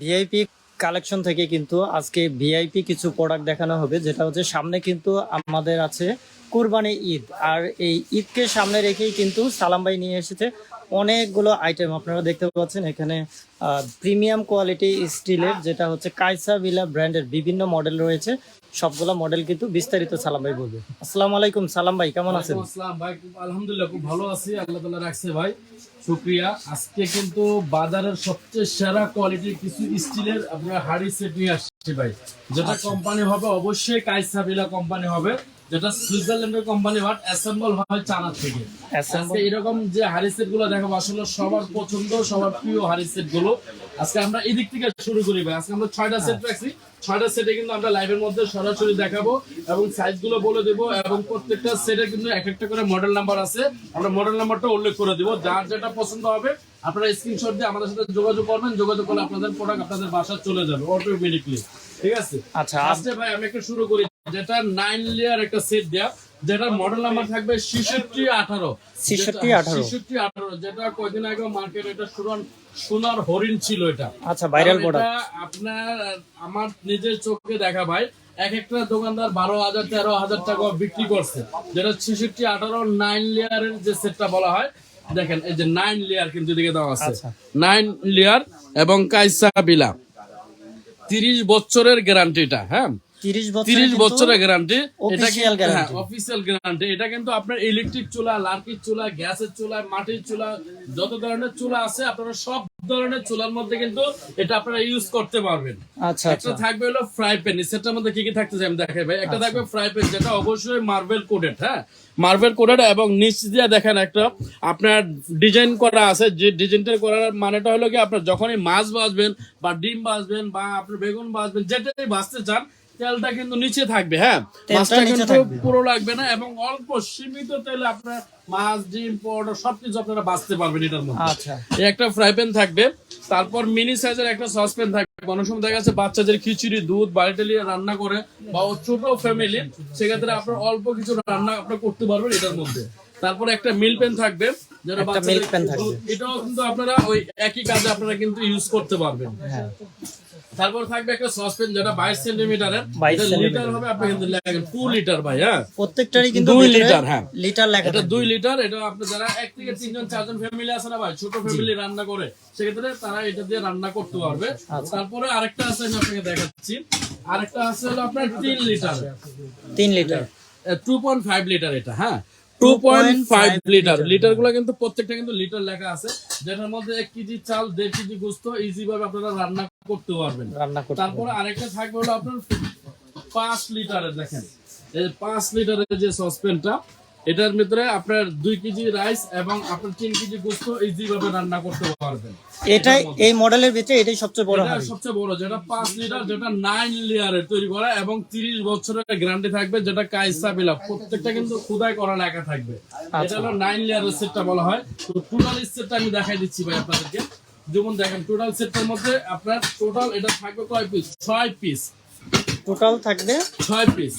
VIP collection থেকে কিন্তু আজকে ভিআইপি কিছু প্রোডাক্ট দেখানো হবে, যেটা হচ্ছে সামনে কিন্তু আমাদের আছে কুরবানি ঈদ। আর এই ঈদকে সামনে রেখেই কিন্তু সালাম ভাই নিয়ে এসেছে অনেকগুলো আইটেম আপনারা দেখতে পাচ্ছেন এখানে প্রিমিয়াম কোয়ালিটি স্টিলের, যেটা হচ্ছে কাইসা ভিলা ব্র্যান্ডের বিভিন্ন মডেল রয়েছে। সবগুলো মডেল কিন্তু বিস্তারিত সালাম ভাই বলবে। আসসালামু আলাইকুম সালাম ভাই, কেমন আছেন? আসসালাম ভাই আলহামদুলিল্লাহ, খুব ভালো আছি, আল্লাহ তাআলা রাখছে ভাই। শুকরিয়া আজকে কিন্তু বাজারের সবচেয়ে সেরা কোয়ালিটির কিছু স্টিলের আপনার হাড়ি সেট নিয়ে আসছি ভাই। যেটা কোম্পানি হবে অবশ্যই কাইসাবিলা কোম্পানি হবে। যেটা সুইজারল্যান্ডের কোম্পানি বাট অ্যাসেম্বল হয় চায়না থেকে। আজকে এরকম যে হাড়ি সেটগুলো দেখাবো আসলে সবার পছন্দ সবার প্রিয় হাড়ি সেটগুলো। আজকে আমরা এদিক থেকে শুরু করি ভাই। আজকে আমরা ছয়টা সেট রাখছি। ছয়টা সেটে কিন্তু আমরা লাইভের মধ্যে সরাসরি দেখাবো এবং সাইজগুলো বলে দেবো এবং প্রত্যেকটা সেটে কিন্তু এক একটা করে মডেল নাম্বার আছে। আমরা মডেল নাম্বারটা উল্লেখ করে দেবো। যার যেটা পছন্দ হবে আপনারা স্ক্রিনশট দিয়ে আমাদের সাথে যোগাযোগ করবেন। যোগাযোগ করলে আপনাদের প্রোডাক্ট আপনাদের বাসায় চলে যাবে অটোমেটিকলি ঠিক আছে? আচ্ছা, ফার্স্টে ভাই আমি একটু শুরু করি। যেটা নাইন লেয়ার একটা সেট দেয়া যেটার মডেল নাম্বার থাকবে ছিষট্টি আঠারো। 66 18 ছিষট্টি আঠারো। যেটা কয়দিন আগে মার্কেট এটা সোনার সোনার হরিণ ছিল এটা। আচ্ছা ভাইরাল প্রোডাক্ট আপনার আমার নিজের চোখে দেখা ভাই এক একটা দোকানদার বারো হাজার তেরো হাজার টাকা বিক্রি করছে। যেটা ছেষট্টি আঠারো নাইন লেয়ারের যে সেটটা বলা হয় দেখেন এই যে নাইন লেয়ার কিন্তু দিকে দেওয়া আছে। আচ্ছা। নাইন লেয়ার এবং কাইসা বিলা। তিরিশ বছরের গ্যারান্টিটা হ্যাঁ? তিরিশ বছর তিরিশ বছরের গ্যারান্টি। অফিসিয়াল গ্যারান্টি এটা কিন্তু আপনার ইলেকট্রিক চুলা লার্কির চুলা গ্যাসের চুলা মাটির চুলা যত ধরনের চুলা আছে আপনারা সব ধরনের চুলার মধ্যে কিন্তু এটা আপনারা ইউজ করতে পারবেন। আচ্ছা একটা আচ্ছা। থাকবে হলো ফ্রাই প্যান সেটার মধ্যে কি কি থাকতেছে আমি দেখাই ভাই। একটা থাকবে ফ্রাই প্যান যেটা অবশ্যই মার্বেল কোডেড হ্যাঁ? মার্বেল কোডেড এবং নিচ দিয়ে দেখেন একটা আপনার ডিজাইন করা আছে। যে ডিজাইনটা করার মানেটা হলো কি আপনার যখনই মাছ ভাজবেন বা ডিম ভাজবেন বা আপনার বেগুন ভাজবেন যেটাই ভাজতে চান তেলটা কিন্তু নিচে থাকবে হ্যাঁ? মাছটা কিন্তু পুরো লাগবে না এবং অল্প সীমিত তেলে আপনার মাছ ডিম পরোটা সবকিছু আপনারা বাঁচতে পারবেন এটার মধ্যে। আচ্ছা। এই একটা ফ্রাই প্যান থাকবে তারপর মিনি সাইজের একটা সসপ্যান থাকবে। অনেক সময় দেখা যাচ্ছে বাচ্চাদের খিচুড়ি দুধ বাড়িতে রান্না করে বা ছোট ফ্যামিলি সেক্ষেত্রে আপনার অল্প কিছু রান্না আপনার করতে পারবেন এটার মধ্যে। তারপর একটা মিল পেন থাকবে বাচ্চাদের। দুধ- এটাও কিন্তু আপনারা ওই একই কাজে আপনারা কিন্তু ইউজ করতে পারবেন। হ্যাঁ। তারপর থাকবে একটা সসপ্যান যেটা বাইশ সেন্টিমিটারের। লিটার হবে আপনি কিন্তু লেখেন টু লিটার ভাই হ্যাঁ? প্রত্যেকটারই কিন্তু দুই লিটার, হ্যাঁ। লিটার লেখা এটা। দুই লিটার এটা আপনি যারা এক থেকে তিনজন চারজন ফ্যামিলি আছে না ভাই ছোট ফ্যামিলি রান্না করে সেক্ষেত্রে তারা এটা দিয়ে রান্না করতে পারবে। আচ্ছা। তারপরে আরেকটা আছে আমি আপনাকে দেখাচ্ছি। আরেকটা আছে হলো আপনার তিন লিটার তিন litre two point five litre এটা হ্যাঁ? টু পয়েন্ট ফাইভ লিটার লিটারগুলো কিন্তু প্রত্যেকটা কিন্তু লিটার লেখা আছে। যেটার মধ্যে এক কেজি চাল দেড় কেজি গোস্ত ইজি ভাবে আপনারা রান্না করতে পারবেন। রান্না করতে তারপরে আরেকটা থাকবে হলো আপনার পাঁচ লিটারের দেখেন। এই পাঁচ লিটারের যে সসপেনটা এটার ভিতরে আপনার দুই কেজি রাইস এবং আপনার তিন কেজি গোস্ত ইজি ভাবে রান্না করতে পারবেন। এটাই এই মডেলের ভিতরে এটাই সবচেয়ে বড় হাড়ি সবচেয়ে বড় যেটা পাঁচ লিটার যেটা নাইন লেয়ারের তৈরি করা এবং তিরিশ বছরের গ্যারান্টি থাকবে যেটা কাইসা বিলা প্রত্যেকটা কিন্তু খুদাই করা লেখা থাকবে। এটা হলো নাইন লেয়ারের সেটটা বলা হয়। তো টোটাল সেটটা আমি দেখাই দিচ্ছি ভাই আপনাদেরকে। যেমন দেখেন টোটাল সেটটার মধ্যে আপনার টোটাল এটা থাকবে কয় পিস ছয় পিস টোটাল থাকবে ছয় পিস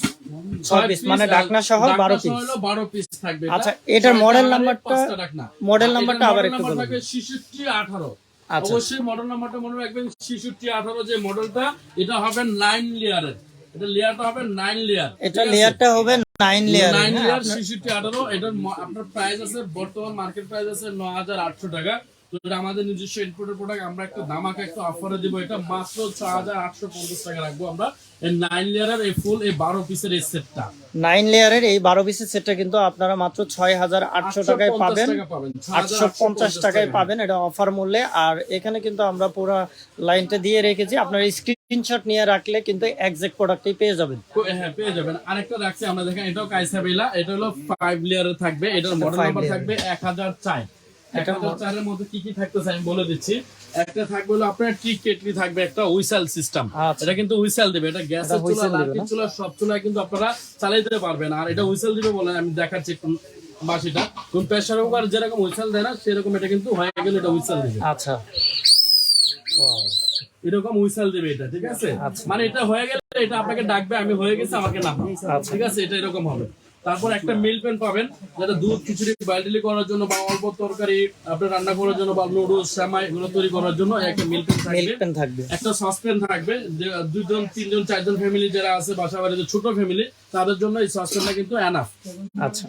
piece, মানে ডাকনা সহ 12 piece। হলো বারো পিস থাকবে। আচ্ছা, এটার হাড়ি, নাম্বারটা- আর নাম্বারটা আবার একটু বলুন। থাকবে 66 18 আচ্ছা। অবশ্যই মডেল নাম্বারটা মনে রাখবেন 66 18 যে মডেলটা এটা হবে 9 লেয়ারের এটা লেয়ারটা হবে 9 লেয়ার এটা লেয়ারটা হবে নাইন লেয়ার নাইন লেয়ার 66 18 এটার আপনার প্রাইস আছে বর্তমান মার্কেট প্রাইস আছে 9800 টাকা। আমাদের নিজস্ব ইনপুটের প্রোডাক্ট আমরা একটা দামাকে একটা অফারে দিব। এটা মাত্র 6850 টাকা রাখব আমরা। এই 9 লেয়ারের এই ফুল এই 12 পিসের এই সেটটা নাইন লেয়ারের এই বারো পিসের সেটটা কিন্তু আপনারা মাত্র ছয় হাজার আটশো টাকায় পাবেন। আটশো পঞ্চাশ টাকায় পাবেন এটা অফার মূল্যে। আর এখানে কিন্তু আমরা পুরো লাইনটা দিয়ে রেখেছি। আপনার স্ক্রিনশট নিয়ে রাখলে কিন্তু একজ্যাক্ট প্রোডাক্টই পেয়ে যাবেন। হ্যাঁ পেয়ে যাবেন। আরেকটা রাখছি আমরা দেখেন এটাও কাইসা বেলা এটা হলো ফাইভ লেয়ারের থাকবে। এটার মডেল নাম্বার থাকবে এক হাজার চার। হাজার চারের মধ্যে কি কি থাকতেছে আমি বলে দিচ্ছি। একটা থাকবে হলো আপনার টি কেটলি থাকবে একটা উইসেল সিস্টেম। আচ্ছা। এটা কিন্তু উইসেল দিবে এটা গ্যাসের চুলা লাঠির চুলা সব চুলা কিন্তু আপনারা চালাইতে পারবেন। আর এটা উইসেল দিবে বলে আমি দেখাচ্ছি বাসিটা। কোন প্রেসার কুকার যেরকম উইসেল দেয় না সেরকম এটা কিন্তু হয়ে গেলে এটা উইসেল দিবে। আচ্ছা। এরকম উইসেল দেবে এটা ঠিক আছে? আচ্ছা। মানে এটা হয়ে গেলে এটা আপনাকে ডাকবে আমি হয়ে গেছে আমাকে না আচ্ছা। ঠিক আছে? এটা এরকম হবে। তারপর একটা মিল প্যান পাবেন যেটা দুধ খিচুড়ি বাইডেলি করার জন্য বা অল্প তরকারি আপনার রান্না করার জন্য বা নুডলস সেমাই এগুলো তৈরি করার জন্য একটা মিল প্যান থাকবে। একটা সসপ্যান থাকবে দুইজন দুজন তিনজন চারজন ফ্যামিলি যারা আছে বাসা বাড়িতে ছোট ফ্যামিলি তাদের জন্য এই সসপ্যানটা কিন্তু এনাফ আচ্ছা।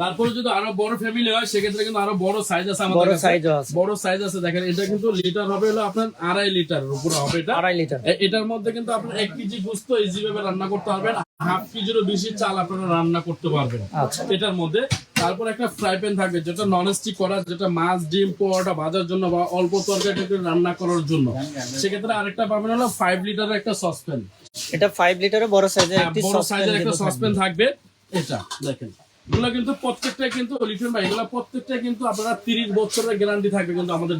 তারপরে যদি আরও বড় ফ্যামিলি হয় সেক্ষেত্রে কিন্তু আরও বড় সাইজ আছে বড় আমাদের কাছে সাইজও আছে। বড় সাইজ আছে। দেখেন এটা কিন্তু লিটার হবে হলো আপনার আড়াই লিটার উপরে হবে এটা। আড়াই লিটার এটার মধ্যে কিন্তু আপনার এক কেজি গোস্ত ইজি ভাবে রান্না করতে পারবেন। হাফ কেজিরও বেশি চাল আপনারা রান্না করতে পারবেন। আচ্ছা। এটার মধ্যে তারপর একটা ফ্রাই প্যান থাকবে যেটা নন স্টিক করা যেটা মাছ ডিম পোয়াটা ভাজার জন্য বা অল্প তরকারি টরকারি রান্না করার জন্য। সেক্ষেত্রে আরেকটা পাবেন হলো ফাইভ লিটারের একটা সসপ্যান এটা ফাইভ লিটারের বড় সাইজের একটি হ্যাঁ, বড় সাইজের একটা সসপ্যান থাকবে। এটা দেখেন। এগুলো কিন্তু প্রত্যেকটা কিন্তু লিথিয়াম ভাই এগুলো প্রত্যেকটা কিন্তু আপনারা 30 বছরের গ্যারান্টি থাকবে কিন্তু আমাদের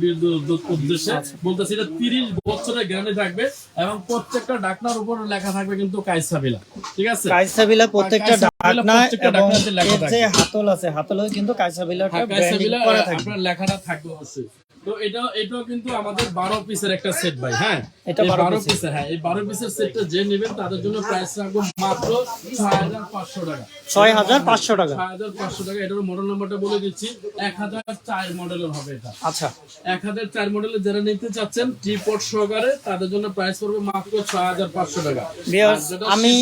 উদ্দেশ্যে। বলতেছি এটা 30 বছরের গ্যারান্টি থাকবে এবং প্রত্যেকটা ডাকনার উপর লেখা থাকবে কিন্তু কাইসাবিলা ঠিক আছে? কাইসাবিলা প্রত্যেকটা ডাকনা এবং ডাকনাতে লেখা এর যে হাতল আছে হাতলেও কিন্তু কাইসাবিলাটা হ্যাঁ, ব্র্যান্ডিং করা থাকবে। লেখাটা থাকবে অবশ্যই। তো এটা এটাও কিন্তু আমাদের বারো পিসের একটা সেট ভাই হ্যাঁ? এটা 12 পিসের হ্যাঁ এই বারো পিসের সেটটা যে নেবেন তাদের জন্য প্রাইস রাখব মাত্র ছয় হাজার পাঁচশো টাকা। ছয় হাজার পাঁচশো টাকা। ছয় হাজার পাঁচশো টাকা এটার মডেল নাম্বারটা বলে দিচ্ছি এক হাজার চার মডেলের হবে এটা। আচ্ছা। মডেলের যারা নিতে চাচ্ছেন সহকারে তাদের জন্য প্রাইস পড়বে মাত্র ছয় হাজার পাঁচশো টাকা। আমি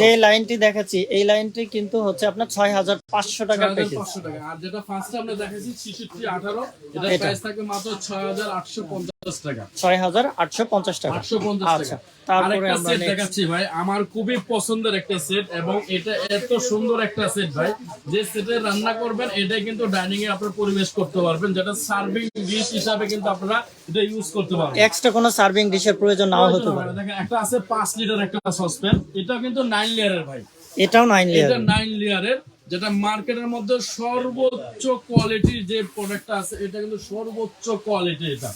যে লাইনটি দেখাচ্ছি এই লাইনটি কিন্তু হচ্ছে আপনার ছয় হাজার পাঁচশো টাকার প্যাকেজ 6500 টাকা। আর যেটা ফার্স্টে আমরা দেখাচ্ছি 66 18 এটা। প্রাইস থাকবে মাত্র 6850 টাকা। ছয় হাজার আটশো পঞ্চাশ টাকা। 850 আচ্ছা টাকা। তারপরে আমরা দেখাচ্ছি ভাই। আমার খুবই পছন্দের একটা সেট এবং এটা এত সুন্দর একটা সেট ভাই। যে সেটে রান্না করবেন এটা কিন্তু ডাইনিং এ আপনারা পরিবেশ করতে পারবেন যেটা সার্ভিং ডিশ হিসাবে কিন্তু আপনারা এটা ইউজ করতে পারবেন। এক্সট্রা কোনো সার্ভিং ডিশের প্রয়োজন নাও হতে পারে। দেখেন একটা আছে 5 লিটার একটা সসপ্যান এটা কিন্তু 9 লেয়ারের ভাই। এটাও নাইন লেয়ার এটা নাইন লেয়ারের যেটা মার্কেটের মধ্যে সর্বোচ্চ কোয়ালিটির যে প্রোডাক্টটা আছে এটা কিন্তু সর্বোচ্চ কোয়ালিটি এটা।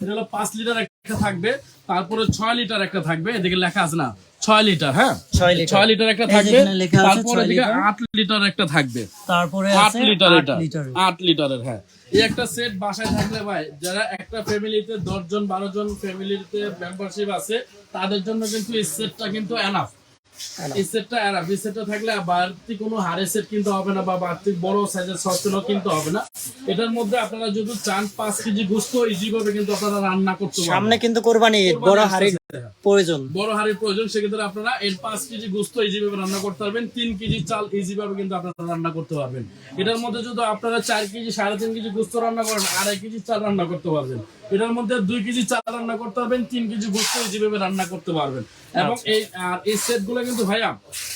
এটা হলো পাঁচ লিটার একটা থাকবে তারপরে ছয় লিটার একটা থাকবে এদিকে লেখা আছে না ছয় লিটার হ্যাঁ? ছয় লিটার। একটা থাকবে তারপরে এদিকে। আট লিটার একটা থাকবে। তারপরে আট লিটার এটা আট লিটারের হ্যাঁ। এই একটা সেট বাসায় থাকলে ভাই যারা একটা ফ্যামিলিতে দশ জন বারো জন ফ্যামিলিতে মেম্বারশিপ আছে তাদের জন্য কিন্তু এই সেটটা কিন্তু এনাফ এই সেটটা এনাফ এই সেটটা থাকলে আর বাড়তি কোনো হাড়ের সেট কিনতে হবে না বা বাড়তি বড় সাইজের সসপেনও কিনতে হবে না। এটার মধ্যে আপনারা যদি চান পাঁচ কেজি গোস্ত ইজি ভাবে কিন্তু আপনারা রান্না করতে পারবেন। সামনে কিন্তু কোরবানি বড় হাড়ির প্রয়োজন। বড় হাড়ির প্রয়োজন সেক্ষেত্রে আপনারা এর পাঁচ কেজি গোস্ত রান্না করতে পারবেন তিন কেজি চাল কিন্তু আপনারা রান্না করতে পারবেন। এটার মধ্যে যদি আপনারা চার কেজি সাড়ে তিন কেজি গোস্ত রান্না করেন আড়াই কেজি চাল রান্না করতে পারবেন। এটার মধ্যে দুই কেজি চাল রান্না করতে পারবেন তিন কেজি গোস্ত রান্না করতে পারবেন। এবং এই আর এই সেটগুলো কিন্তু ভাইয়া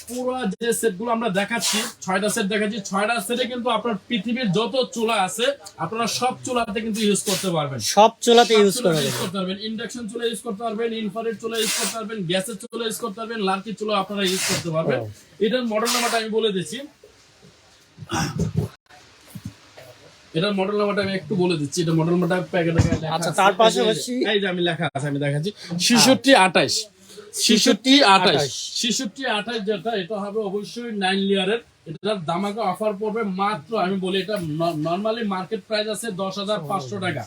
পুরো যে সেটগুলো আমরা দেখাচ্ছি ছয়টা সেট দেখাচ্ছি ছয়টা সেটে কিন্তু আপনার পৃথিবীর যত চুলা আছে আপনারা সব চুলাতে কিন্তু ইউজ করতে পারবেন। সব চুলাতে ইউজ করতে পারবেন। ইন্ডাকশন চুলা ইউজ করতে পারবেন ইনফ্রারেড চুলা ইউজ করতে পারবেন গ্যাসের চুলা ইউজ করতে পারবেন লার্কি চুলা আপনারা ইউজ করতে পারবেন। এটার মডেল নাম্বারটা আমি বলে দিচ্ছি। এটার মডেল নাম্বারটা আমি একটু বলে দিচ্ছি। এটা মডেল নাম্বারটা প্যাকেটে আচ্ছা, তার যে- পাশাপাশি- এই যে আমি লেখা আছে আমি দেখাচ্ছি। 66 28 ছেষট্টি আঠাশ। ছেষট্টি আঠাশ যেটা এটা হবে অবশ্যই নাইন লেয়ারের এটার দামাকে অফার পড়বে মাত্র আমি বলি এটা নর্মালি মার্কেট প্রাইস আছে দশ হাজার পাঁচশো টাকা।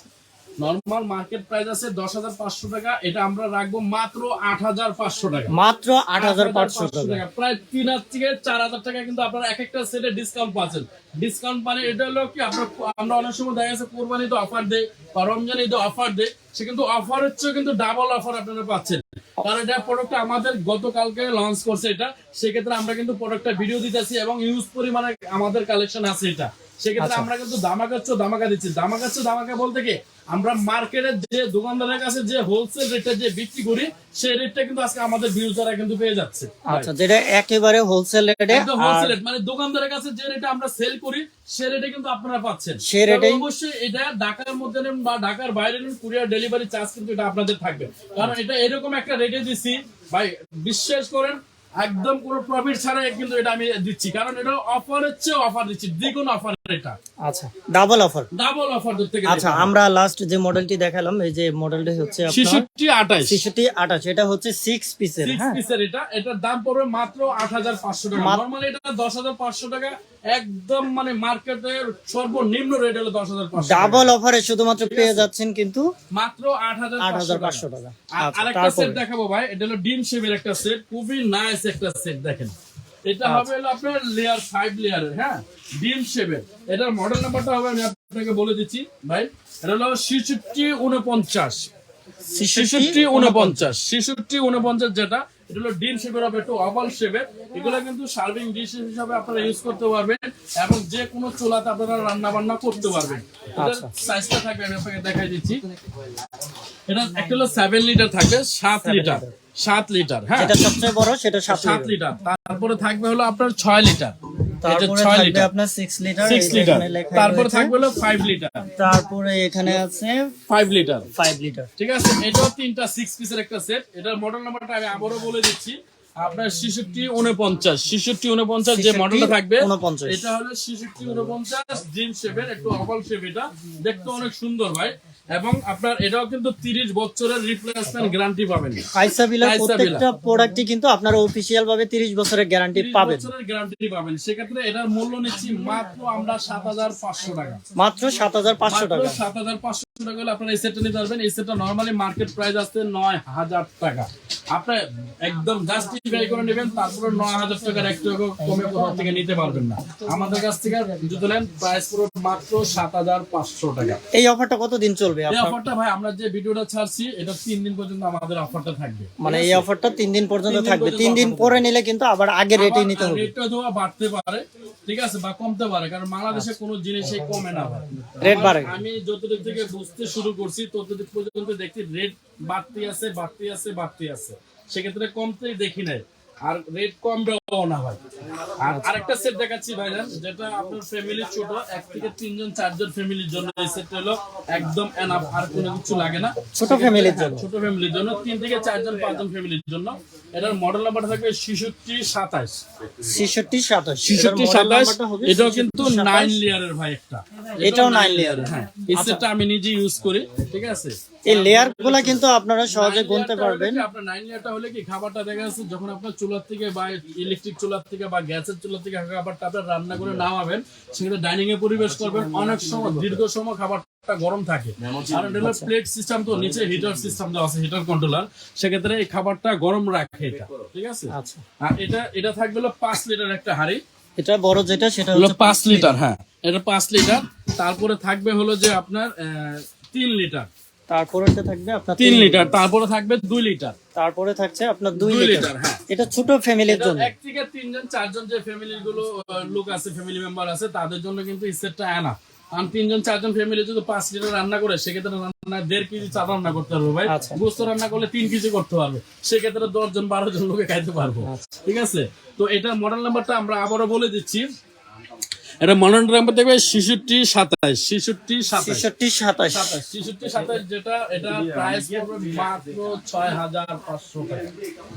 নর্মাল মার্কেট প্রাইস আছে দশ হাজার পাঁচশো টাকা। এটা আমরা রাখব মাত্র আট হাজার পাঁচশো টাকা। মাত্র আট হাজার পাঁচশো টাকা। প্রায় তিন হাজার থেকে চার হাজার টাকা কিন্তু আপনারা এক একটা সেটে ডিসকাউন্ট পাচ্ছেন। ডিসকাউন্ট মানে এটা হলো কি আপনার আমরা অনেক সময় দেখা যাচ্ছে কোরবানিতে অফার দেয় বা রমজান ঈদে অফার দেয়। সে কিন্তু অফার হচ্ছে কিন্তু ডাবল অফার আপনারা পাচ্ছেন। কারণ এটা প্রোডাক্ট আমাদের গতকালকে লঞ্চ করছে এটা। সেক্ষেত্রে আমরা কিন্তু প্রোডাক্টটা ভিডিও দিতেছি এবং ইউজ পরিমাণে আমাদের কালেকশন আছে এটা। সেক্ষেত্রে আচ্ছা। আমরা কিন্তু দামাকাচ্ছ দামাকা দিচ্ছি। দামাকাচ্ছ দামাকা বলতে কি? আমরা মার্কেটের যে দোকানদারের কাছে যে হোলসেল রেটে যে বিক্রি করি সেই রেটটা কিন্তু আজকে আমাদের ভিউজাররা কিন্তু পেয়ে যাচ্ছে। আচ্ছা যেটা একেবারে হোলসেল রেটে একদম আর wholesale মানে দোকানদারের কাছে যে রেটে আমরা সেল করি সে রেটে কিন্তু আপনারা পাচ্ছেন। সে রেটেই- তবে অবশ্যই এটা ঢাকার মধ্যে নেন বা ঢাকার বাইরে নেন কুরিয়ার ডেলিভারি চার্জ কিন্তু এটা আপনাদের থাকবে। কারণ এটা এরকম একটা রেটে দিছি। ভাই বিশ্বাস করেন একদম কোনো প্রফিট ছাড়াই কিন্তু এটা আমি দিচ্ছি। কারণ এটা অফার হচ্ছে অফার দিচ্ছি। দ্বিগুণ অফার এটা। আচ্ছা ডাবল অফার ডাবল অফার থেকে আচ্ছা আমরা লাস্ট যে মডেলটি দেখালাম এই যে মডেলটি হচ্ছে আপনার ছেষট্টি আঠাশ। ছেষট্টি আঠাশ। এটা হচ্ছে সিক্স পিসের সিক্স হ্যাঁ? পিসের এটা। এটার দাম পড়বে মাত্র আট হাজার পাঁচশো টাকা। মাত- নর্মালি এটা দশ হাজার পাঁচশো টাকা। একদম মানে মার্কেটের সর্বনিম্ন রেট হলো দশ হাজার পাঁচশো ডাবল অফারে শুধুমাত্র পেয়ে যাচ্ছেন কিন্তু মাত্র আট হাজার আট হাজার পাঁচশো পাঁচশো টাকা। টাকা আচ্ছা আরেকটা সেট দেখাবো ভাই। এটা হলো ডিম শেপের একটা সেট খুবই নাইস একটা সেট দেখেন। এটা হবে হলো আপনার লেয়ার ফাইভ লেয়ারের হ্যাঁ? ডিম শেপের এটার মডেল নাম্বারটা হবে আমি আপনাকে বলে দিচ্ছি ভাই। এটা হলো ছিষট্টি উনপঞ্চাশ ছেষট্টি উনপঞ্চাশ ছেষট্টি উনপঞ্চাশ যেটা এটা হলো ডিম শেপের হবে একটু ওভাল শেপের এগুলো কিন্তু সার্ভিং ডিশ হিসাবে আপনারা ইউজ করতে পারবেন এবং যে কোনো চুলাতে আপনারা রান্না বান্না করতে পারবেন। এটার আচ্ছা। সাইজটা থাকবে আমি আপনাকে দেখাই দিচ্ছি। এটা একটা হলো সেভেন লিটার থাকবে সাত লিটার সাত লিটার হ্যাঁ? যেটা সবচেয়ে বড় সেটা সাত লিটার। তারপরে থাকবে হলো আপনার ছয় লিটার তারপরে থাকবে লিটার। তারপরে থাকবে হলো ফাইভ লিটার। তারপরে এখানে আছে ফাইভ লিটার। Five litre. ঠিক আছে এটাও তিনটা সিক্স পিসের একটা সেট এটার মডেল নাম্বারটা আমি আবারও বলে দিচ্ছি। আপনার শিশুটি উনপঞ্চাশ শিশুটি উনপঞ্চাশ যে 66 মডেলটা থাকবে 49 এটা হলো শিশুটি উনপঞ্চাশ জিম শেপের একটু অবল শেপ এটা দেখতে অনেক সুন্দর ভাই। এবং আপনার এটাও কিন্তু 30 বছরের রিপ্লেসমেন্ট গ্যারান্টি পাবেন। আইসাবিলা প্রত্যেকটা প্রোডাক্টই কিন্তু আপনার অফিশিয়াল ভাবে 30 বছরের গ্যারান্টি পাবেন। 30 বছরের গ্যারান্টি পাবেন। সেক্ষেত্রে এটার মূল্য নিচ্ছি মাত্র আমরা 7500 টাকা। মাত্র 7500 টাকা। 7500 আপনারা এই সেটটা নিতে পারবেন। এই সেটটা নর্মালি মার্কেট প্রাইস আসছে নয় হাজার টাকা। আপনি একদম জাস্টিফাই করে নেবেন তারপরে নয় হাজার টাকার একটু কমে কোথাও থেকে নিতে পারবেন না। আমাদের কাছ থেকে যদি নেন প্রাইস পুরো মাত্র সাত হাজার পাঁচশো টাকা। এই অফারটা কতদিন চলবে এই অফারটা ভাই আমরা যে ভিডিওটা ছাড়ছি এটা তিন দিন পর্যন্ত আমাদের অফারটা থাকবে। মানে এই অফারটা 3 দিন পর্যন্ত তিন দিন থাকবে। 3 দিন পরে নিলে কিন্তু আবার আগে রেটেই নিতে হবে। রেটটা ধোয়া বাড়তে পারে ঠিক আছে বা কমতে পারে কারণ বাংলাদেশে কোনো জিনিসই কমে না। রেট বাড়ে। আমি যতদিক থেকে বুঝতে শুরু করছি ততদিন পর্যন্ত দেখছি রেট বাড়তি আছে বাড়তি আছে বাড়তি আছে। সেক্ষেত্রে কমতেই দেখি নাই। আর রেট কমবেও না ভাই। আর আরেকটা সেট দেখাচ্ছি ভাইজান যেটা আপনার ফ্যামিলি ছোট এক থেকে তিনজন চারজন ফ্যামিলির জন্য এই সেটটা হলো একদম এনাফ আর কোনো কিছু লাগে না। ছোট ফ্যামিলির জন্য। ছোট ফ্যামিলির জন্য তিন থেকে চারজন পাঁচজন ফ্যামিলির জন্য। এটার মডেল নাম্বার থাকবে ছিষট্টি সাতাশ 66 27 ছিষট্টি সাতাশ এটাও কিন্তু নাইন লেয়ারের ভাই একটা। এটাও layer হ্যাঁ। এই সেটটা আমি নিজে ইউজ করি ঠিক আছে? এই লেয়ারগুলা কিন্তু আপনারা সহজে গুনতে পারবেন। আপনার নাইন লেয়ারটা হলে কি খাবারটা দেখা যাচ্ছে যখন আপনার চুলার থেকে বা ইলেকট্রিক চুলার থেকে বা গ্যাসের চুলার থেকে খাবারটা আপনার রান্না করে নামাবেন সেক্ষেত্রে ডাইনিং এ পরিবেশ করবেন অনেক সময় দীর্ঘ সময় খাবারটা গরম থাকে। আর এটা প্লেট সিস্টেম তো নিচে হিটার সিস্টেম দেওয়া আছে হিটার কন্ট্রোলার সেক্ষেত্রে এই খাবারটা গরম রাখে এটা ঠিক আছে? আচ্ছা। আর এটা এটা থাকবে পাঁচ লিটার একটা হাড়ি। এটা বড় যেটা সেটা হলো পাঁচ লিটার হ্যাঁ। এটা পাঁচ লিটার তারপরে থাকবে হলো যে আপনার আহ, তিন লিটার তারপরেটা থাকবে আপনার তিন লিটার তারপরে থাকবে দুই লিটার। তারপরে থাকছে আপনার 2 দুই লিটার। হ্যাঁ। এটা ছোট ফ্যামিলির জন্য। এক থেকে তিনজন চারজন যে ফ্যামিলি গুলো লোক আছে ফ্যামিলি মেম্বার আছে তাদের জন্য কিন্তু সেটটা আনা আর তিনজন চারজন ফ্যামিলি যদি পাঁচ লিটার রান্না করে সেক্ষেত্রে রান্না দেড় কেজি চাল রান্না করতে পারব ভাই। আচ্ছা। গোস্ত রান্না করলে তিন কেজি করতে পারবে। সেক্ষেত্রে দশ জন বারো জন লোকে খাইতে পারব। আচ্ছা। ঠিক আছে? তো এটার মডেল নাম্বারটা আমরা আবারও বলে দিচ্ছি। এটা মডেল নাম্বার দেখবে শিশুটি সাতাশ। 66 27 সাতাশ। শিশুটি সাতাশ যেটা এটা প্রাইস মাত্র ছয় হাজার পাঁচশো টাকা।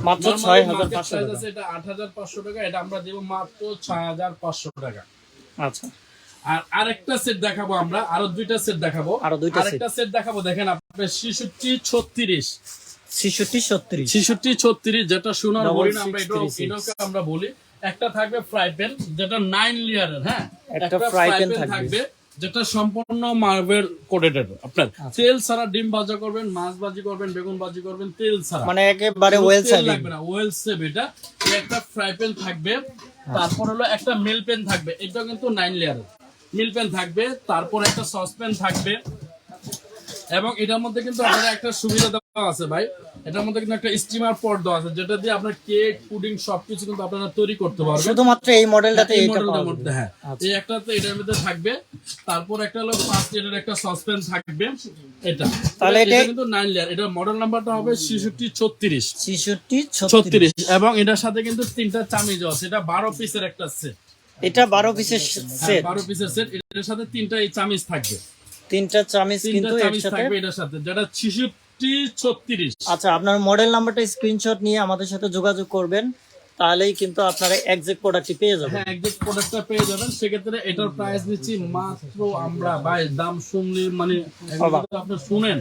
মাত্র Normally 6500 market টাকা। এটা আট হাজার পাঁচশো টাকা এটা আমরা দেবো মাত্র ছয় হাজার পাঁচশো টাকা। আচ্ছা। আর আরেকটা সেট দেখাবো আমরা আরও দুইটা সেট দেখাবো। আরও দুইটা। আরেকটা সেট দেখাবো দেখেন আপনার শিশুটি ছত্রিশ। 66 36 ছিষট্টি ছত্রিশ যেটা সোনার Double হরিণ আমরা এটাকে আমরা বলি। একটা থাকবে ফ্রাই প্যান যেটা নাইন লেয়ারের হ্যাঁ? একটা fry pan থাকবে। যেটা সম্পূর্ণ মার্বেল কোটেড আপনার আচ্ছা। তেল ছাড়া ডিম ভাজা করবেন মাছ ভাজি করবেন বেগুন ভাজি করবেন তেল ছাড়া। মানে একেবারে ওয়েল সেভ লাগবে না ওয়েল সেভ এটা। একটা ফ্রাই প্যান থাকবে তারপর হলো একটা মিল প্যান থাকবে এটা কিন্তু নাইন লেয়ারের মিল প্যান থাকবে তারপর একটা সসপ্যান থাকবে। এবং এটার মধ্যে কিন্তু আপনার একটা সুবিধা দেওয়া আছে ভাই। এটার মধ্যে কিন্তু একটা স্টিমার পট দেওয়া আছে যেটা দিয়ে আপনার কেক পুডিং সবকিছু কিন্তু আপনারা তৈরি করতে পারবেন। শুধুমাত্র এই মডেলটাতে এই এইটা মডেলটার মধ্যে হ্যাঁ। আচ্ছা। এই একটা তো এটার মধ্যে থাকবে। তারপর একটা হলো পাঁচ লিটার একটা সসপ্যান থাকবে। এটা। তাহলে এটা কিন্তু নাইন লেয়ার এটার মডেল নাম্বারটা হবে ছেষট্টি ছত্রিশ। 66 36 ছত্রিশ। এবং এটার সাথে কিন্তু তিনটা চামিজ আছে। এটা বারো পিসের একটা সেট এটা 12 পিসের সেট বারো পিসের সেট এটার সাথে তিনটা এই চামিজ থাকবে। তিনটা চামিচ কিন্তু এর চামিজ সাথে এটার সাথে যেটা ছিষট্টি ছত্রিশ। আচ্ছা আপনার মডেল নাম্বারটা স্ক্রিনশট নিয়ে আমাদের সাথে যোগাযোগ করবেন তাহলেই কিন্তু আপনারা এক্সাক্ট প্রোডাক্টটি পেয়ে যাবেন। হ্যাঁ প্রোডাক্টটা পেয়ে যাবেন। সেক্ষেত্রে এটার প্রাইস দিচ্ছি মাত্র আমরা ভাই দাম শুনলে মানে আপনি শুনেন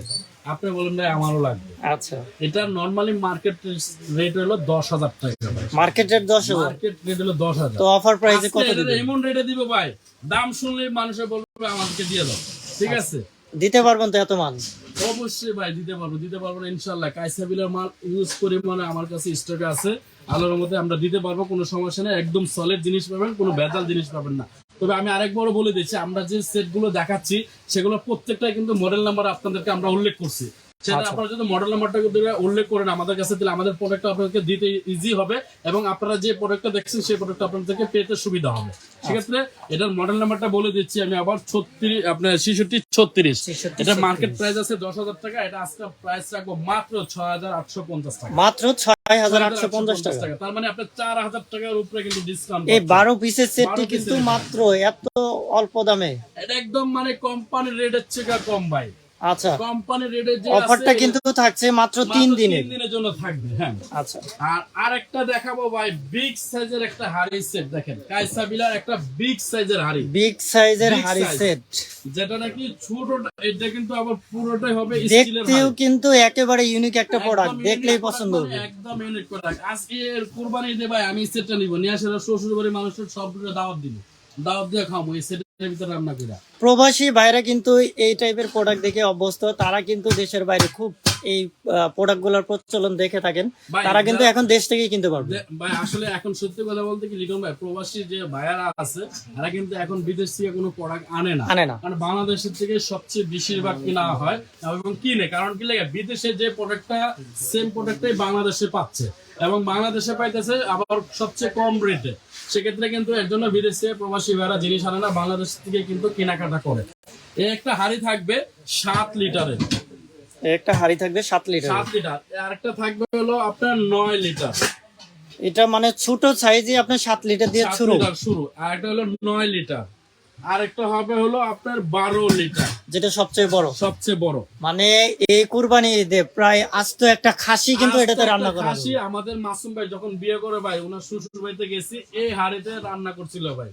আপনি বলেন ভাই আমারও লাগবে। আচ্ছা। এটা নর্মালি মার্কেট রেট হলো দশ হাজার টাকা ভাই। মার্কেট রেট 10000 মার্কেট রেট হলো দশ হাজার। তো অফার প্রাইসে কত দিবেন? এমন রেটে দিব ভাই। দাম শুনলে মানুষে বলবে আমাদেরকে দিয়ে দাও। ঠিক আছে। দিতে পারবেন তো এত মাল? অবশ্যই ভাই দিতে পারব দিতে পারব না ইনশাল্লাহ কাইসাবিলার মাল ইউজ করে মানে আমার কাছে স্টকে আছে। আলোর মধ্যে আমরা দিতে পারব কোনো সমস্যা নেই। একদম সলিড জিনিস পাবেন কোনো ভেজাল জিনিস পাবেন না। তবে আমি আরেকবারও বলে দিচ্ছি আমরা যে সেটগুলো দেখাচ্ছি সেগুলো প্রত্যেকটাই কিন্তু মডেল নাম্বার আপনাদেরকে আমরা উল্লেখ করছি। সেটা আচ্ছা। আপনারা যদি মডেল নাম্বারটা উল্লেখ করেন আমাদের কাছে দিলে আমাদের প্রোডাক্ট আপনাদেরকে দিতে ইজি হবে এবং আপনারা যে প্রোডাক্টটা দেখছেন সেই প্রোডাক্ট আপনাদেরকে পেতে সুবিধা হবে। সেক্ষেত্রে এটার মডেল নাম্বারটা বলে দিচ্ছি আমি আবার ছত্রিশ আপনার শিশুটি ছত্রিশ। এটা মার্কেট প্রাইস আছে দশ হাজার টাকা এটা আজকে প্রাইস রাখব মাত্র ছয় হাজার আটশো পঞ্চাশ টাকা। মাত্র ছয় হাজার আটশো পঞ্চাশ টাকা। তার মানে আপনার চার হাজার টাকার উপরে কিন্তু ডিসকাউন্ট এই বারো পিসের সেটটি কিন্তু মাত্র এত অল্প দামে। এটা একদম মানে কোম্পানির রেটের থেকে কম ভাই। আচ্ছা। কোম্পানির রেটের যে অফারটা কিন্তু থাকছে মাত্র মাত্র তিন দিনের। দিনের জন্য থাকবে হ্যাঁ। আচ্ছা। আর আরেকটা দেখাবো ভাই বিগ সাইজের একটা হাড়ি সেট দেখেন। কাইসা বিলার একটা বিগ সাইজের হাড়ি। বিগ সাইজের হাড়ি সেট। যেটা নাকি এটা কিন্তু আবার পুরোটাই হবে স্টিলের দেখতেও কিন্তু একেবারে ইউনিক একটা প্রোডাক্ট দেখলেই পছন্দ হবে। একদম ইউনিক প্রোডাক্ট আজকে কুরবানি দে ভাই আমি সেটটা নিব। নিয়ে আসলে শ্বশুর বাড়ির মানুষের সব দাওয়াত দিব। দাওয়াত দিয়ে খাব এই প্রবাসী ভাইরা কিন্তু এই টাইপের প্রোডাক্ট দেখে অভ্যস্ত। তারা কিন্তু দেশের বাইরে খুব এই প্রোডাক্টগুলোর প্রচলন দেখে থাকেন। তারা কিন্তু এখন দেশ থেকেই কিনতে পারবে। ভাই আসলে এখন সত্যি কথা বলতে কি লিটন ভাই প্রবাসী যে ভাইয়ারা আছে তারা কিন্তু এখন বিদেশ থেকে কোনো প্রোডাক্ট আনে না। আনে না। কারণ বাংলাদেশের থেকে সবচেয়ে বেশিরভাগ কিনা হয় এবং কিনে। কারণ কি লাগে বিদেশে যে প্রোডাক্টটা সেম প্রোডাক্টটাই বাংলাদেশে পাচ্ছে। এবং বাংলাদেশে পাইতেছে আবার সবচেয়ে কম রেটে সেক্ষেত্রে কিন্তু এর জন্য বিদেশে প্রবাসী ভাইরা জিনিস আনে না বাংলাদেশ থেকে কিন্তু কেনাকাটা করে। এই একটা হাড়ি থাকবে সাত লিটারের। একটা হাড়ি থাকবে সাত লিটার সাত লিটার। আরেকটা থাকবে হলো আপনার নয় লিটার। এটা মানে ছোট সাইজে আপনার সাত লিটার দিয়ে শুরু। শুরু। আর একটা হলো নয় লিটার। আরেকটা হবে হলো আপনার বারো লিটার। যেটা সবচেয়ে বড়। সবচেয়ে বড়। মানে এই কুরবানি ঈদে প্রায় আস্ত একটা খাসি কিন্তু এটাতে রান্না করা খাসি আমাদের মাসুম ভাই যখন বিয়ে করে ভাই ওনার শ্বশুর বাড়িতে গেছি এই হাড়িতে রান্না করছিল ভাই।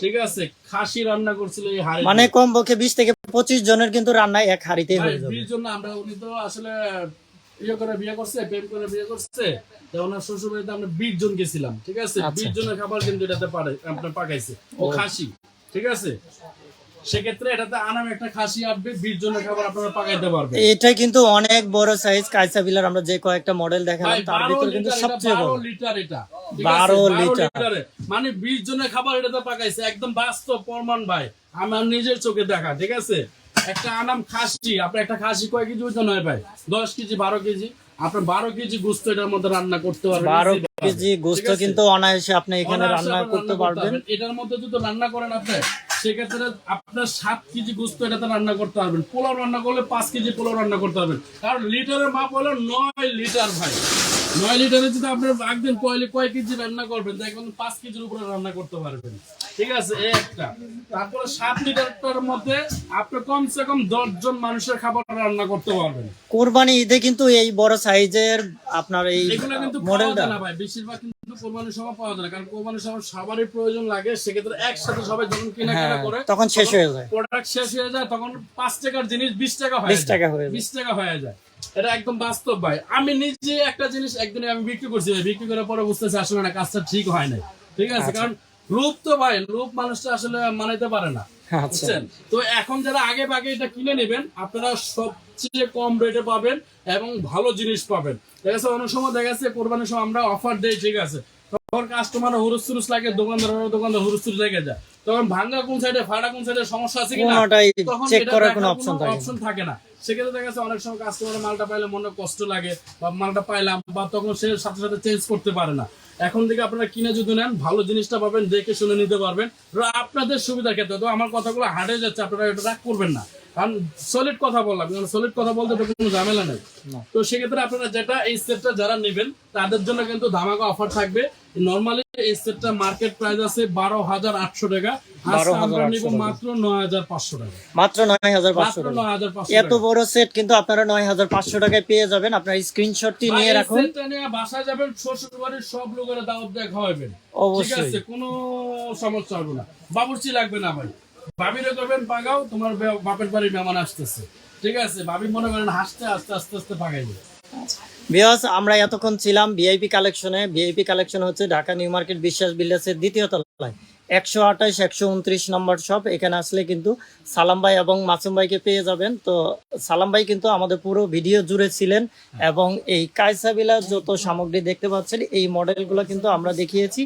ঠিক আছে? খাসি রান্না করছিল এই হাড়ি মানে কম পক্ষে বিশ থেকে পঁচিশ জনের কিন্তু রান্না এক হাড়িতেই ভাই হয়ে যাবে। বিয়ের জন্য আমরা উনি তো আসলে ইয়ে করে বিয়ে করছে প্রেম করে বিয়ে করছে। ওনার শ্বশুর বাড়িতে আমরা বিশ জন গেছিলাম ঠিক আছে? আচ্ছা। বিশ জনের খাবার কিন্তু এটাতে পারে আপনার পাকাইছে। ও। খাসি। ঠিক আছে? সেক্ষেত্রে এটাতে আনাম একটা খাসি আসবে বিশ জনের খাবার আপনারা পাকাইতে পারবেন। এটা কিন্তু অনেক বড় সাইজ কাইসা বিলার আমরা যে কয়েকটা মডেল দেখালাম তার ভিতরে কিন্তু সবচেয়ে বড়। লিটার এটা। ঠিক 12 আছে? 12 লিটার। মানে 20 জনের খাবার এটাতে পাকাইছে একদম বাস্তব প্রমাণ ভাই। আমার নিজের চোখে দেখা ঠিক আছে? একটা আনাম খাসি আপনার একটা খাসি কয় কেজি ওজন হয় ভাই? দশ কেজি বারো কেজি। আপনার বারো কেজি গুস্ত এটার মধ্যে রান্না করতে পারবেন। কেজি গোস্ত কিন্তু অনায়াসে আপনি এখানে রান্না করতে পারবেন। এটার মধ্যে যদি রান্না করেন আপনি সেক্ষেত্রে আপনার সাত কেজি গোস্ত এটাতে রান্না করতে পারবেন। পোলাও রান্না করলে পাঁচ কেজি পোলাও রান্না করতে পারবেন। কারণ লিটারের মাপ হলো নয় লিটার ভাই। নয় লিটারে যদি আপনি একদিন কয়লে কয় কেজি রান্না করবেন দেখবেন পাঁচ কেজির উপরে রান্না করতে পারবেন। ঠিক আছে একটা। তারপরে সাত লিটারটার মধ্যে আপনি কমসে কম দশ জন মানুষের খাবার রান্না করতে পারবেন। কোরবানি ঈদে কিন্তু এই বড় সাইজের আপনার এই মডেলটা। না ভাই বেশিরভাগ কিন্তু কোরবানির সময় পাওয়া যায় না কারণ কোরবানির সময় সবারই প্রয়োজন লাগে সেক্ষেত্রে একসাথে সবাই যখন কেনাকাটা হ্যাঁ করে তখন শেষ হয়ে যায়। প্রোডাক্ট শেষ হয়ে যায় তখন পাঁচ টাকার জিনিস বিশ টাকা হয়ে বিশ টাকা হয়ে বিশ টাকা হয়ে যায়। এটা একদম বাস্তব ভাই। আমি নিজে একটা জিনিস একদিনে আমি বিক্রি করছি বিক্রি করার পরে বুঝতেছি আসলে না কাজটা ঠিক হয় নাই। ঠিক আচ্ছা। আছে কারণ লোভ তো ভাই লোভ মানুষটা আসলে মানাইতে পারে না। আচ্ছা। বুঝছেন? তো এখন যারা আগে ভাগে এটা কিনে নেবেন আপনারা সবচেয়ে কম রেটে পাবেন এবং ভালো জিনিস পাবেন। দেখা যাচ্ছে অনেক সময় দেখা যাচ্ছে কোরবানির সময় আমরা অফার দেই ঠিক আছে? তখন কাস্টমার হুরুস লাগে দোকানদার দোকানদার হুরুস লেগে যায়। তখন ভাঙ্গা কোন সাইডে ফাটা কোন সাইডে সমস্যা আছে কিনা? তখন চেক করার কোনো অপশন থাকে অপশন থাকে না। সেক্ষেত্রে দেখা যাচ্ছে অনেক সময় কাস্টমার মালটা পাইলে মনে কষ্ট লাগে বা মালটা পাইলাম বা তখন সে সাথে সাথে চেঞ্জ করতে পারে না। এখন থেকে আপনারা কিনে যদি নেন ভালো জিনিসটা পাবেন দেখে শুনে নিতে পারবেন। আপনাদের সুবিধার ক্ষেত্রে তো আমার কথাগুলো হাটে যাচ্ছে আপনারা এটা রাগ করবেন না। কারণ সলিড কথা বললাম কারণ সলিড কথা বলতে তো কোনো ঝামেলা নেই। তো সেক্ষেত্রে আপনারা যেটা এই সেটটা যারা নেবেন তাদের জন্য কিন্তু ধামাকা অফার থাকবে। নর্মালি এই সেটটা মার্কেট প্রাইস আছে বারো হাজার আটশো টাকা। আজকে আমরা 12,800 নিব টাকা। মাত্র নয় হাজার পাঁচশো টাকা। মাত্র নয় হাজার পাঁচশো টাকা। নয় হাজার পাঁচশো এত বড় সেট কিন্তু আপনারা নয় হাজার পাঁচশো টাকায় পেয়ে যাবেন। আপনার স্ক্রিনশটটি নিয়ে রাখুন। বাসায় যাবেন শ্বশুর বাড়ির সব লোকের দাওয়াত দিয়ে খাওয়াবেন। ঠিক আছে কোনো সমস্যা হবে না। বাবুর্চি লাগবে না ভাই। ভাবিরে করবেন পাগাও তোমার বাপের বাড়ির মেহমান আসতেছে। ঠিক আছে ভাবি মনে করেন হাসতে আস্তে আস্তে আস্তে পাগাইবে। বিয়াস আমরা এতক্ষণ ছিলাম ভিআইপি কালেকশনে ভিআইপি কালেকশন হচ্ছে ঢাকা নিউ মার্কেট বিশ্বাস বিল্ডার্সের দ্বিতীয় তলায়। একশো আঠাশ, একশো উনত্রিশ নম্বর শপ এখানে আসলে কিন্তু সালাম ভাই এবং মাসুম ভাইকে পেয়ে যাবেন। তো সালাম ভাই কিন্তু আমাদের পুরো ভিডিও জুড়ে ছিলেন এবং এই কাইসাবিলার যত সামগ্রী দেখতে পাচ্ছেন, এই মডেলগুলো কিন্তু আমরা দেখিয়েছি।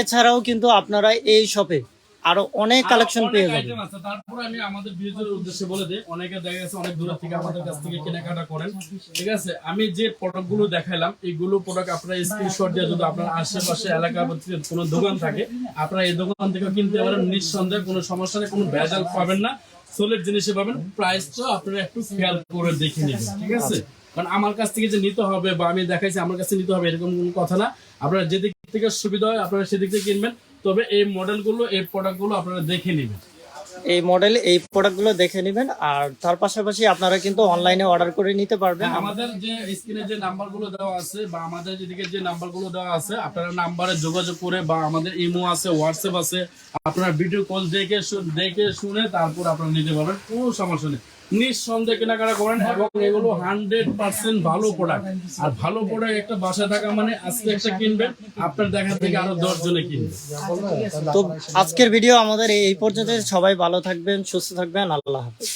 এছাড়াও কিন্তু আপনারা এই শপে আরও অনেক কালেকশন পেয়ে যাবেন তারপরে আমি আমাদের ভিডিওর উদ্দেশ্যে বলে দিই অনেকে দেখা গেছে অনেক দূর থেকে আমাদের কাছ থেকে কেনাকাটা করেন। ঠিক আছে? আমি যে প্রোডাক্টগুলো দেখাইলাম এইগুলো প্রোডাক্ট আপনারা স্ক্রিনশট দিয়ে যদি আপনার আশেপাশে এলাকা বা কোনো দোকান থাকে আপনারা এই দোকান থেকে কিনতে পারেন। নিঃসন্দেহে কোনো সমস্যা নেই কোনো ভেজাল পাবেন না। সোলের জিনিসে পাবেন। প্রাইসটা আপনারা একটু খেয়াল করে দেখে নেবেন। ঠিক আছে? কারণ আমার কাছ থেকে যে নিতে হবে বা আমি দেখাইছি আমার কাছে নিতে হবে এরকম কোনো কথা না। আপনারা যেদিক থেকে সুবিধা হয় আপনারা সেদিক থেকে কিনবেন। তবে এই মডেলগুলো এই প্রোডাক্টগুলো আপনারা দেখে নেবেন। এই মডেল এই প্রোডাক্টগুলো দেখে নেবেন আর তার পাশাপাশি আপনারা কিন্তু অনলাইনে অর্ডার করে নিতে পারবেন। হ্যাঁ, আমাদের যে স্ক্রিনে যে নাম্বারগুলো দেওয়া আছে বা আমাদের যেদিকে যে নাম্বারগুলো দেওয়া আছে আপনারা নাম্বারে যোগাযোগ করে বা আমাদের ইমো আছে হোয়াটসঅ্যাপ আছে আপনারা ভিডিও কল দেখে দেখে শুনে তারপর আপনারা নিতে পারবেন কোনো সমস্যা নেই। নিঃসন্দেহে কেনাকাটা করেন এবং এগুলো হান্ড্রেড পার্সেন্ট ভালো প্রোডাক্ট আর ভালো প্রোডাক্ট একটা বাসা থাকা মানে আজকে একটা কিনবেন, আপনার দেখা থেকে আরও দশ জনে কিনবে। তো আজকের ভিডিও আমাদের এই পর্যন্ত সবাই ভালো থাকবেন, সুস্থ থাকবেন। আল্লাহ হাফেজ।